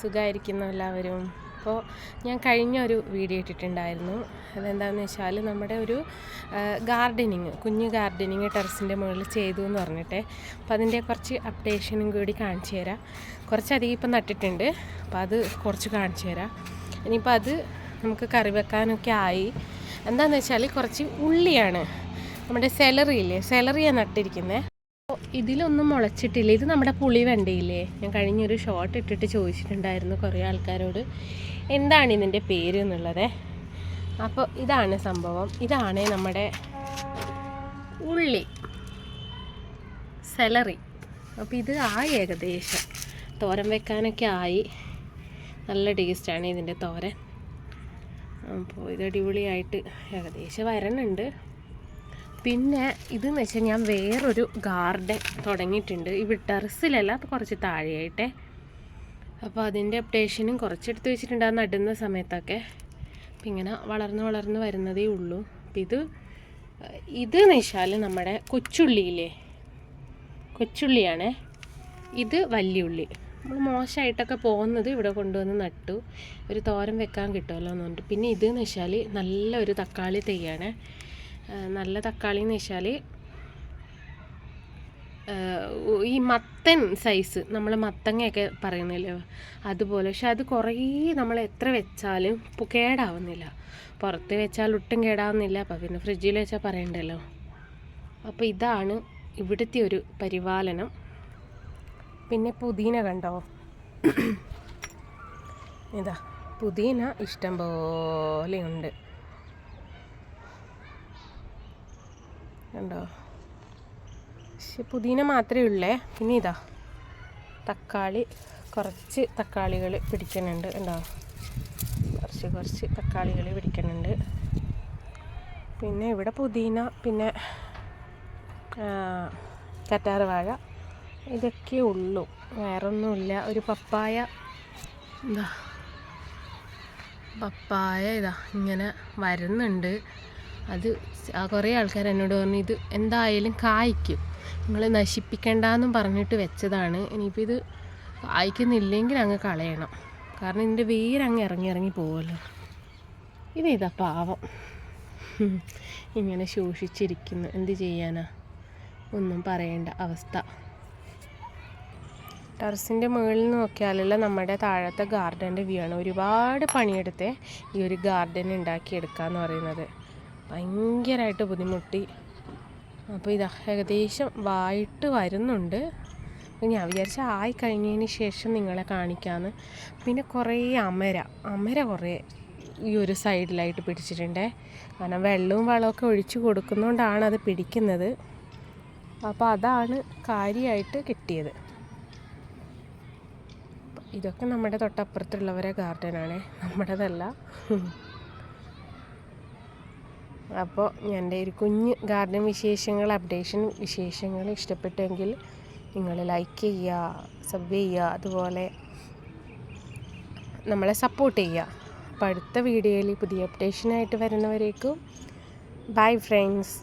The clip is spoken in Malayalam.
സുഖമായിരിക്കുന്നു എല്ലാവരും. അപ്പോൾ ഞാൻ കഴിഞ്ഞ ഒരു വീഡിയോ ഇട്ടിട്ടുണ്ടായിരുന്നു. അതെന്താണെന്ന് വെച്ചാൽ നമ്മുടെ ഒരു ഗാർഡനിങ് കുഞ്ഞു ഗാർഡനിങ് ടെറസിന്റെ മുകളിൽ ചെയ്തു എന്ന് പറഞ്ഞിട്ട്. അപ്പോൾ അതിന്റെ കുറച്ച് അപ്ഡേഷനും കൂടി കാണിച്ചു തരാം. കുറച്ചധികം ഇപ്പം നട്ടിട്ടുണ്ട്. അപ്പോൾ അത് കുറച്ച് കാണിച്ചു തരാം. ഇനിയിപ്പോൾ അത് നമുക്ക് കറി വെക്കാനൊക്കെ ആയി. എന്താണെന്ന് വെച്ചാൽ കുറച്ച് ഉള്ളിയാണ്. നമ്മുടെ സെലറി ഇല്ലേ? സെലറിയാണ് നട്ടിരിക്കുന്നത് ഇതിലൊന്നും മുളച്ചിട്ടില്ല. ഇത് നമ്മുടെ പുളി വെണ്ടയില്ലേ? ഞാൻ കഴിഞ്ഞൊരു ഷോർട്ട് ഇട്ടിട്ട് ചോദിച്ചിട്ടുണ്ടായിരുന്നു കുറേ ആൾക്കാരോട്. എന്താണ് ഇതിന്റെ പേര് എന്നുള്ളത്. അപ്പോൾ ഇതാണ് സംഭവം. ഇതാണ് നമ്മുടെ ഉള്ളി. സെലറി അപ്പോൾ ഇത് ആയി ഏകദേശം തോരൻ വെക്കാനൊക്കെ ആയി. നല്ല ടേസ്റ്റാണ് ഇതിന്റെ തോരൻ. അപ്പോൾ ഇത് അടിപൊളിയായിട്ട് ഏകദേശം വരണുണ്ട് പിന്നെ ഇതെന്ന് വെച്ചാൽ ഞാൻ വേറൊരു ഗാർഡൻ തുടങ്ങിയിട്ടുണ്ട്. ഇവിടെ ടെറസിലല്ല അപ്പോൾ കുറച്ച് താഴെയായിട്ടേ. അപ്പോൾ അതിന്റെ അപ്ഡേഷനും കുറച്ചെടുത്ത് വെച്ചിട്ടുണ്ട് ആ നടുന്ന സമയത്തൊക്കെ. അപ്പം ഇങ്ങനെ വളർന്ന് വളർന്ന് വരുന്നതേ ഉള്ളൂ. അപ്പം ഇത് ഇത് എന്ന് വെച്ചാൽ നമ്മുടെ കൊച്ചുള്ളിയില്ലേ? കൊച്ചുള്ളിയാണേ. ഇത് വല്യുള്ളി. നമ്മൾ മോശമായിട്ടൊക്കെ പോകുന്നത് ഇവിടെ കൊണ്ടുവന്ന് നട്ടു. ഒരു തോരം വെക്കാൻ കിട്ടുമല്ലോ എന്ന് പറഞ്ഞിട്ട്. പിന്നെ ഇതെന്ന് വെച്ചാൽ നല്ലൊരു തക്കാളി തെയ്യാണ് നല്ല തക്കാളി എന്ന് വെച്ചാൽ ഈ മത്തൻ സൈസ് നമ്മൾ മത്തങ്ങയൊക്കെ പറയുന്നില്ലേ? അതുപോലെ പക്ഷെ അത് കുറേ നമ്മൾ എത്ര വെച്ചാലും കേടാവുന്നില്ല. പുറത്ത് വെച്ചാൽ ഒട്ടും കേടാവുന്നില്ല. അപ്പം പിന്നെ ഫ്രിഡ്ജിൽ വെച്ചാൽ പറയണ്ടല്ലോ. അപ്പോൾ ഇതാണ് ഇവിടുത്തെ ഒരു പരിപാലനം. പിന്നെ പുതിന കണ്ടോ? ഇതാ പുതിന ഇഷ്ടം പോലെയുണ്ട് കണ്ടോ പക്ഷെ പുതിന മാത്രമേ ഉള്ളേ. പിന്നെ ഇതാ തക്കാളി കുറച്ച് തക്കാളികൾ പിടിക്കുന്നുണ്ട് ഉണ്ടോ കുറച്ച് കുറച്ച് തക്കാളികൾ പിടിക്കുന്നുണ്ട്. പിന്നെ ഇവിടെ പുതിന പിന്നെ കറ്റാറ് വാഴ ഇതൊക്കെ ഉള്ളൂ. വേറൊന്നുമില്ല. ഒരു പപ്പായ എന്താ പപ്പായ ഇതാ ഇങ്ങനെ വരുന്നുണ്ട്. അത് കുറേ ആൾക്കാർ എന്നോട് പറഞ്ഞു ഇത് എന്തായാലും കായ്ക്കും. നിങ്ങൾ നശിപ്പിക്കണ്ടെന്നും പറഞ്ഞിട്ട് വെച്ചതാണ്. ഇനിയിപ്പോൾ ഇത് കായ്ക്കുന്നില്ലെങ്കിൽ അങ്ങ് കളയണം. കാരണം ഇതിന്റെ വേര് അങ്ങ് ഇറങ്ങി ഇറങ്ങി പോകുമല്ലോ ഇതേതാ പാവം. ഇങ്ങനെ ശോഷിച്ചിരിക്കുന്നു. എന്ത് ചെയ്യാനാ? ഒന്നും പറയേണ്ട അവസ്ഥ. ടെറസിന്റെ മുകളിൽ നോക്കിയാലുള്ള നമ്മുടെ താഴത്തെ ഗാർഡന്റെ വ്യൂ ആണ്. ഒരുപാട് പണിയെടുത്ത് ഈ ഒരു ഗാർഡൻ ഉണ്ടാക്കിയെടുക്കുക എന്ന് പറയുന്നത്. ഭയങ്കരമായിട്ട് ബുദ്ധിമുട്ടി. അപ്പോൾ ഇത് ഏകദേശം വായിട്ട് വരുന്നുണ്ട്. ഞാൻ വിചാരിച്ച ആയി കഴിഞ്ഞതിന് ശേഷം നിങ്ങളെ കാണിക്കാമെന്ന് പിന്നെ കുറേ അമര അമര കുറേ ഈ ഒരു സൈഡിലായിട്ട് പിടിച്ചിട്ടുണ്ട്. കാരണം വെള്ളവും വളമൊക്കെ ഒഴിച്ചു കൊടുക്കുന്നതുകൊണ്ടാണ് അത് പിടിക്കുന്നത്. അപ്പോൾ അതാണ് കാര്യമായിട്ട് കിട്ടിയത്. ഇതൊക്കെ നമ്മുടെ തൊട്ടപ്പുറത്തുള്ളവരെ ഗാർഡനാണ്. നമ്മുടേതല്ല. അപ്പോൾ എന്റെ ഒരു കുഞ്ഞ് ഗാർഡൻ വിശേഷങ്ങൾ അപ്ഡേഷൻ വിശേഷങ്ങൾ ഇഷ്ടപ്പെട്ടെങ്കിൽ നിങ്ങൾ ലൈക്ക് ചെയ്യുക സബ് ചെയ്യുക അതുപോലെ നമ്മളെ സപ്പോർട്ട് ചെയ്യുക. അപ്പോൾ അടുത്ത വീഡിയോയിൽ പുതിയ അപ്ഡേഷനായിട്ട് വരുന്നവരേക്കും ബൈ ഫ്രണ്ട്സ്.